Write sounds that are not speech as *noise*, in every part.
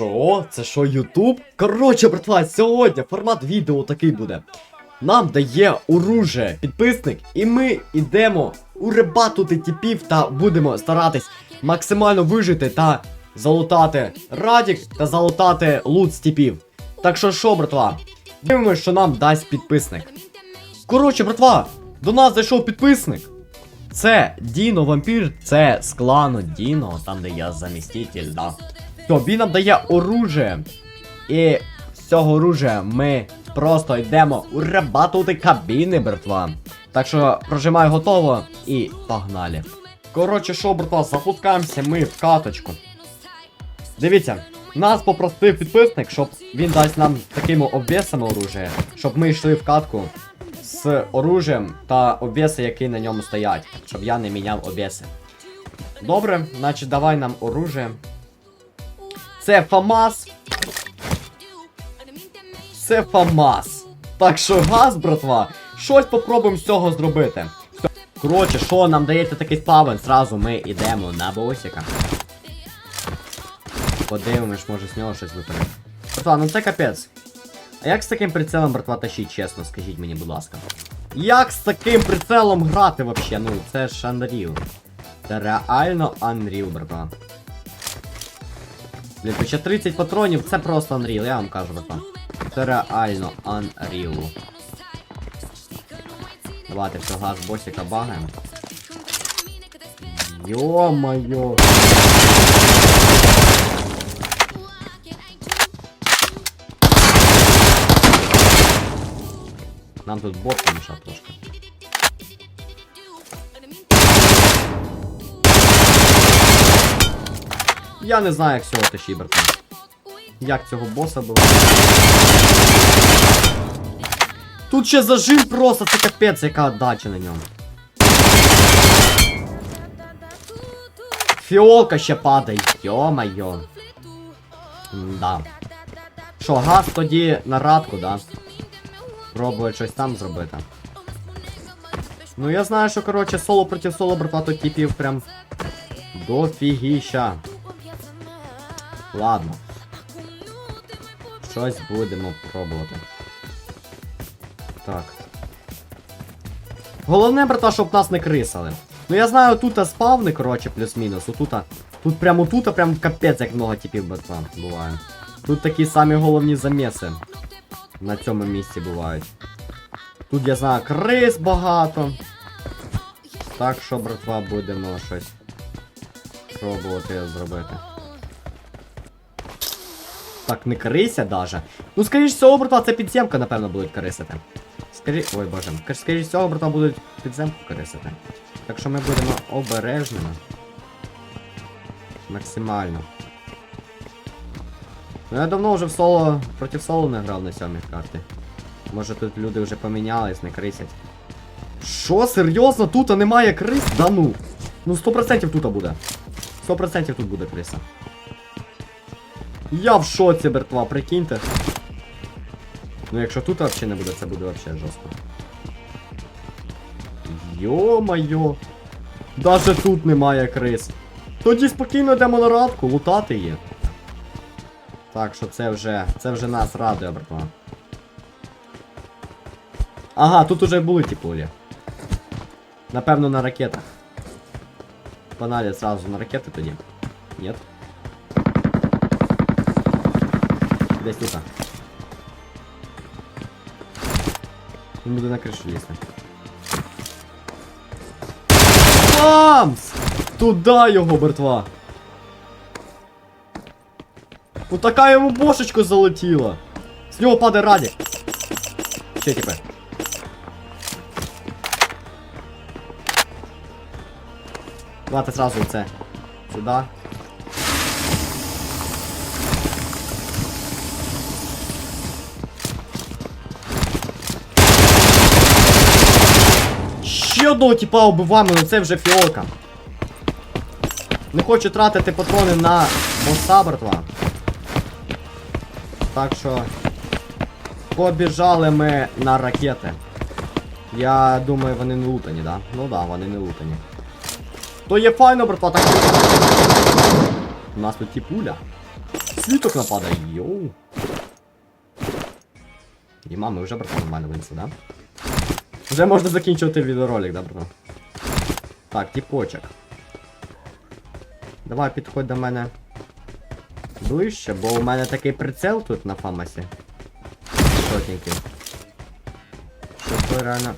Що? Це що, Ютуб? Коротше, братва, сьогодні формат відео такий буде. Нам дає оружие підписник, і ми йдемо уребатути типів та будемо старатись максимально вижити та залутати радік та залутати лут з типів. Так що що, братва? Дивимось, що нам дасть підписник. Коротше, братва, до нас зайшов підписник. Це Діно Вампір, це з клану Діно, там де я заміститель, да. То він нам дає оружие. І з цього оружия ми просто йдемо урабатувати кабіни, братва. Так що прожимай готово і погнали. Коротше, що, братва, запускаємося ми в каточку. Дивіться, нас попросив підписник, щоб він дасть нам такими обвесами оружие, щоб ми йшли в катку з оружием та обвеси, які на ньому стоять, щоб я не міняв обвеси. Добре, значить давай нам оружие. Це ФАМАС. Це ФАМАС. Так що газ, братва, щось попробуємо з цього зробити. Коротше, що нам дається такий спавен, зразу ми йдемо на босика. Подивимось, може з нього щось випаде. Братва, ну це капець. А як з таким прицелом, братва, тащить, чесно, скажіть мені, будь ласка. Як з таким прицелом грати вообще? Ну, це ж Unreal. Це реально Unreal, братва. Блін, ще 30 патронів, це просто Unreal, я вам кажу, братва. Це реально Unreal. Давайте все, газ босика багаємо. Йо-моє. Нам тут бот помішав трошки. Я не знаю, як цього тащі, братан. Як цього боса було. Тут ще зажим просто, це капець, яка отдача на ньому. Фіолка ще падає, йо-майо. Да. Що, газ тоді на радку, да? Пробує щось там зробити. Ну я знаю, що коротше соло проти соло, братва, тут типів прям дофігіща. Ладно. Щось будемо пробувати. Так. Головне, брата, щоб нас не крисали. Ну я знаю, тут спавни, коротше, плюс-мінус. Отута. Тут прямо тут, прям капець, як много типів, братва, буває. Тут такі самі головні заміси. На цьому місці бувають. Тут я знаю крис багато. Так що, братва, будемо щось пробувати зробити. Так, не крися даже. Ну, скоріш всього, братва, це підземка, напевно, будуть крисити. Скорі... Ой, боже. Скоріш- всього, братва, будуть підземку крисити. Так що ми будемо обережними. Максимально. Ну я давно вже в соло проти соло не грав на сьомій карті. Може тут люди вже помінялись, не крисять. Що, серйозно? Тут немає крис? Да ну. Ну 100% тут буде. 100% тут буде криса. Я в шоці, братва, прикиньте. Ну якщо тут взагалі не буде, це буде взагалі жорстко. Йо-майо. Даже тут немає крис. Тоді спокійно йдемо на радку, лутати її. Так що це вже. Це вже нас радує, братва. Ага, тут уже були ті пулі. Напевно на ракетах. Паналі сразу на ракети тоді. Нет. Десь тут. Він буде на кришу лізти. Бамс! Туда його, братва! Отака йому бошечку залетіла. З нього падає раді. Ще тепер. Давайте сразу це. Сюда. Ще одного типа убиваємо, але це вже фіолка. Не хочу тратити патрони на боса, братва. Так що. Побіжали ми на ракети. Я думаю, вони не лутані, да? Ну да, вони не лутані. То є файно, братва, так. У нас тут ті пуля. Світок нападає, йоу. І мами вже братан нормально винесли, да? Вже можна закінчувати відеоролик, да, братан? Так, тіпочок. Давай підходь до мене ближче, бо у мене такий прицел тут на фамасі. Сотненький. Що реально.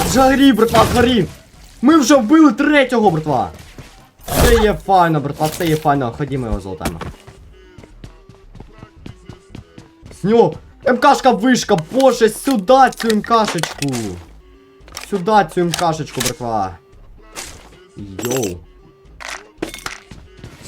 Да, згорів, братва, згорів! Ми вже вбили третього, братва! Це є файно, братва, це є файно. Ходімо його золотаємо. З нього МКшка вишка, боже, сюди цю МКшечку. Сюди цю МКшечку, братва. Йоу.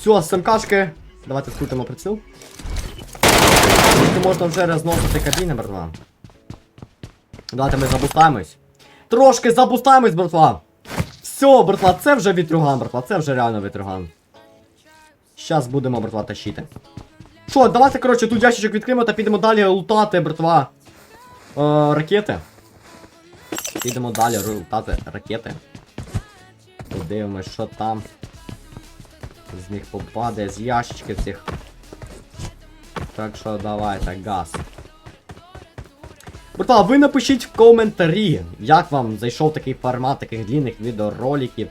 Все, з МКшки. Давайте скрутимо приціл. Можна вже розносити кабіни, братва. Давайте ми забустаємось. Трошки забустаємось, братва. Все, братва, це вже вітрюган, братва, це вже реально вітрюган. Щас будемо, братва, тащити. Що, давайте, коротше, тут ящичок відкриємо та підемо далі лутати, братва. Е, ракети. Підемо далі лутати ракети. Подивимось, що там. З них попаде, з ящичків цих. Так що давайте, газ. Братва, ви напишіть в коментарі, як вам зайшов такий формат таких длинних відеороликів.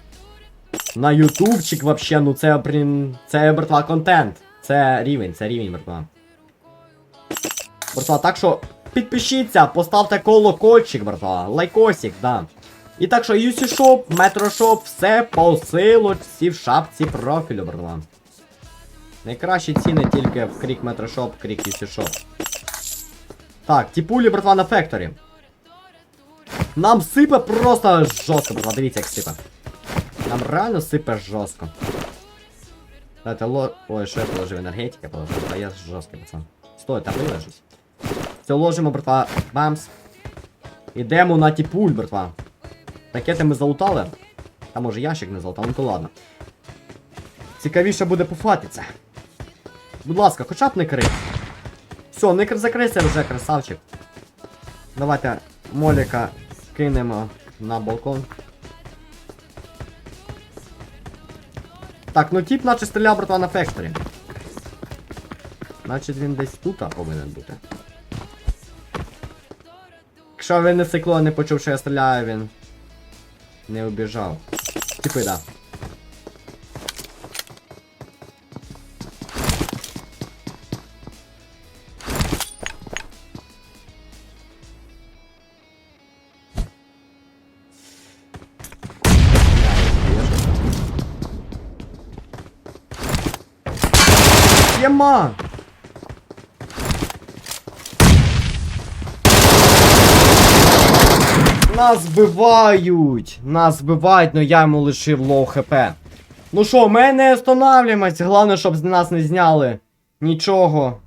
На ютубчик вообще, ну це, блін, це, братва, контент. Це рівень, це рівень, братва. Братва, так що підпишіться, поставте колокольчик, братва, лайкосик, да. І так що UC Shop, Metro Shop, все по силочці в шапці профілю, братва. Найкращі ціни тільки в Крік Shop, Крік UC Shop. Так, ті пулі, братва, на фекторі. Нам сипе просто жорстко, братва, дивіться, як сипе. Нам реально сипе жорстко. Давайте ло... Ой, що я положив? Енергетика положив, а я жорсткий, пацан. Стой, та вилежись. Все, ложимо, братва, бамс. Ідемо на тіпуль, братва. Ракети ми залутали. Та може ящик не залутав, ну то ладно. Цікавіше буде пофатиться. Будь ласка, хоча б не крий. Все, не кр- закрийся вже, красавчик. Давайте моліка кинемо на балкон. Так, ну тип наче стріляв, братва, на фекторі. Значить він десь тут повинен бути. Якщо він не цикло не почув, що я стріляю, він не убіжав. Типи, да. Єма! Нас вбивають! Нас вбивають, но я йому лишив лоу хп. Ну що, ми не останавливаємось, головне, щоб з нас не зняли. Нічого.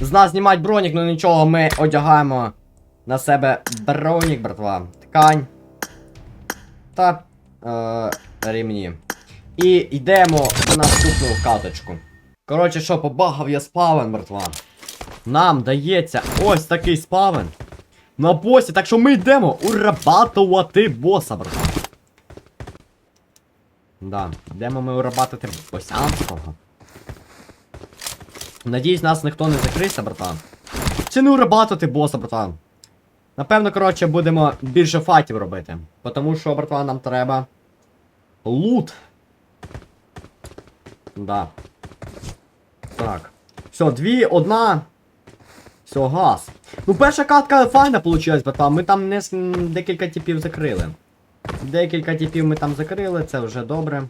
З нас знімають бронік, ну нічого, ми одягаємо на себе бронік, братва. Ткань. Та е, рівні. І йдемо в наступну каточку. Коротше, що, побагав я спавен, братва. Нам дається ось такий спавен. На босі, так що ми йдемо урабатувати боса, братва. Да, йдемо ми урабатувати босянського. Надіюсь, нас ніхто не закрився, братва. Чи не урабатувати боса, братва? Напевно, коротше, будемо більше файтів робити. Тому що, братва, нам треба. Лут. Да. Так. Все, дві, одна. Все, газ. Ну, перша катка файна вийшла, братва. Ми там не декілька типів закрили. Декілька типів ми там закрили, це вже добре.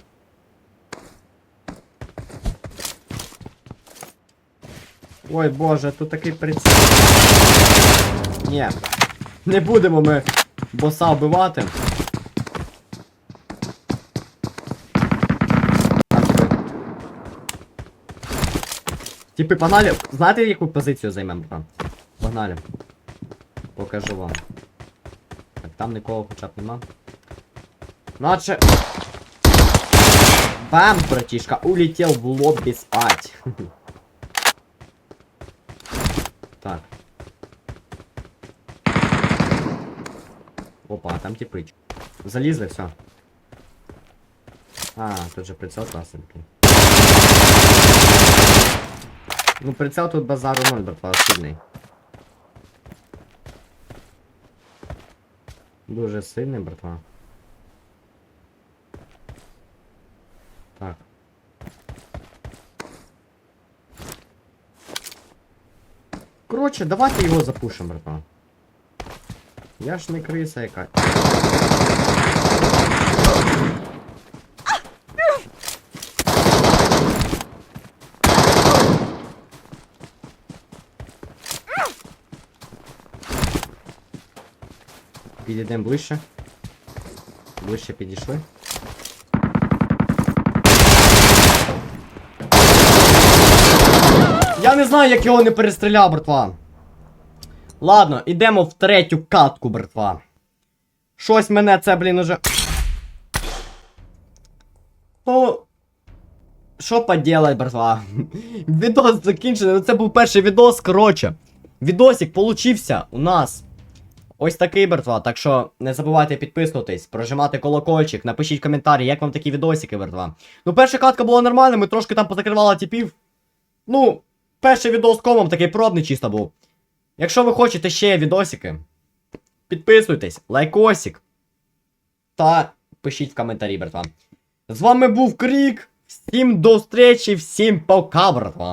Ой боже, тут такий приціл. Ні. Не будемо ми боса вбивати. Типи, погнали. Знаєте, яку позицію займемо? Погнали. Покажу вам. Так, там нікого хоча б нема. Наче. Пам, братишка, улетел в лобби спать. *laughs* Так. Опа, там типыч. Залізли, все. А, тут же прицел класненький. Ну, прицел тут базару 0, братва, сильний. Дуже сильний, братва. Так. Коротше, давайте його запушимо, братва. Я ж не криса яка. Підійдемо ближче. Ближче підійшли. Я не знаю, як його не перестріляв, братва. Ладно, ідемо в третю катку, братва. Щось мене це, блін, уже. Ну. Що поделать, братва? *laughs* Відос закінчений. Ну це був перший відос, коротше. Відосик получився у нас. Ось такий, братва. Так що не забувайте підписуватись, прожимати колокольчик, напишіть коментарі, як вам такі відосики, братва. Ну, перша катка була нормальна, ми трошки там позакривали типів. Ну, перший відос комом такий пробний чисто був. Якщо ви хочете ще відосики, підписуйтесь, лайкосик. Та пишіть в коментарі, братва. З вами був Крік. Всім до зустрічі, всім пока, братва.